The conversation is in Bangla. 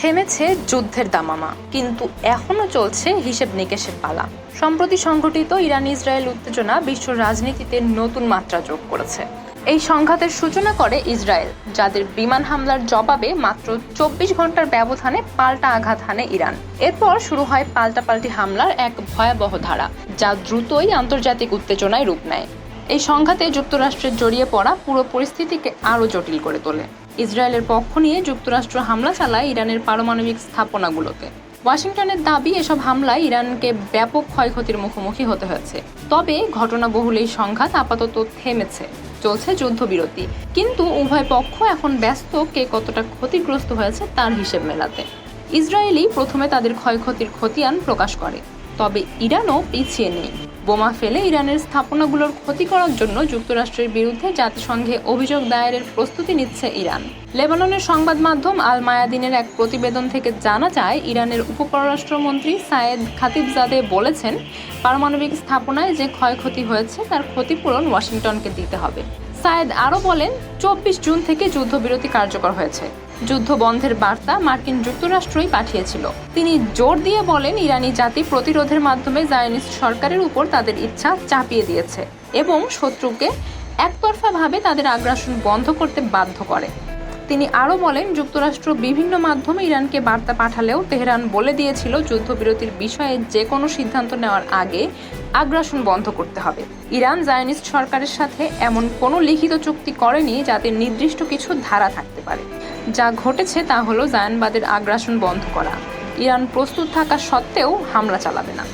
থেমেছে যুদ্ধের দামামা। কিন্তু এখনও চলছে হিসেব নিকেশের পালা। সম্প্রতি সংঘটিত ইরান ইসরায়েল উত্তেজনা বিশ্ব রাজনীতিতে নতুন মাত্রা যোগ করেছে। এই সংঘাতের সূচনা করে ইসরায়েল, যাদের বিমান হামলার জবাবে মাত্র চব্বিশ ঘণ্টার ব্যবধানে পাল্টা আঘাত হানে ইরান। এরপর শুরু হয় পাল্টাপাল্টি হামলার এক ভয়াবহ ধারা, যা দ্রুতই আন্তর্জাতিক উত্তেজনায় রূপ নেয়। এই সংঘাতে যুক্তরাষ্ট্রের জড়িয়ে পড়া পুরো পরিস্থিতিকে আরও জটিল করে তোলে। ইসরায়েলের পক্ষ নিয়ে যুক্তরাষ্ট্র হামলা চালায় ইরানের পারমাণবিক স্থাপনাগুলোতে। ওয়াশিংটনের দাবি, এসব হামলায় ইরানকে ব্যাপক ক্ষয়ক্ষতির মুখোমুখি হতে হয়েছে। তবে ঘটনাবহুল এই সংঘাত আপাতত থেমেছে, চলছে যুদ্ধবিরতি। কিন্তু উভয় পক্ষ এখন ব্যস্ত কে কতটা ক্ষতিগ্রস্ত হয়েছে তার হিসেব মেলাতে। ইসরায়েলই প্রথমে তাদের ক্ষয়ক্ষতির খতিয়ান প্রকাশ করে। তবে ইরানও পিছিয়ে নেই। বোমা ফেলে ইরানের স্থাপনাগুলোর ক্ষতি করার জন্য যুক্তরাষ্ট্রের বিরুদ্ধে জাতিসংঘে অভিযোগ দায়েরের প্রস্তুতি নিচ্ছে ইরান। লেবাননের সংবাদ মাধ্যম আল মায়াদিনের এক প্রতিবেদন থেকে জানা যায়, ইরানের উপপররাষ্ট্রমন্ত্রী সায়েদ খাতিবজাদে বলেছেন, পারমাণবিক স্থাপনায় যে ক্ষয়ক্ষতি হয়েছে, তার ক্ষতিপূরণ ওয়াশিংটনকে দিতে হবে। সায়েদ আরও বলেন, চব্বিশ জুন থেকে যুদ্ধবিরতি কার্যকর হয়েছে। যুদ্ধ বন্ধের বার্তা মার্কিন যুক্তরাষ্ট্রই পাঠিয়েছিল। তিনি জোর দিয়ে বলেন, ইরানি জাতি প্রতিরোধের মাধ্যমে জায়নিস্ট সরকারের উপর তাদের ইচ্ছা চাপিয়ে দিয়েছে এবং শত্রুকে একতরফাভাবে তাদের আগ্রাসন বন্ধ করতে বাধ্য করে। তিনি আরও বলেন, যুক্তরাষ্ট্র বিভিন্ন মাধ্যমে ইরানকে বার্তা পাঠালেও তেহরান বলে দিয়েছিল, যুদ্ধবিরতির বিষয়ে যে কোনো সিদ্ধান্ত নেওয়ার আগে আগ্রাসন বন্ধ করতে হবে। ইরান জায়নিস্ট সরকারের সাথে এমন কোনো লিখিত চুক্তি করেনি যাতে নির্দিষ্ট কিছু ধারা থাকতে পারে। যা ঘটেছে তা হলো জায়নবাদের আগ্রাসন বন্ধ করা। ইরান প্রস্তুত থাকা সত্ত্বেও হামলা চালাবে না।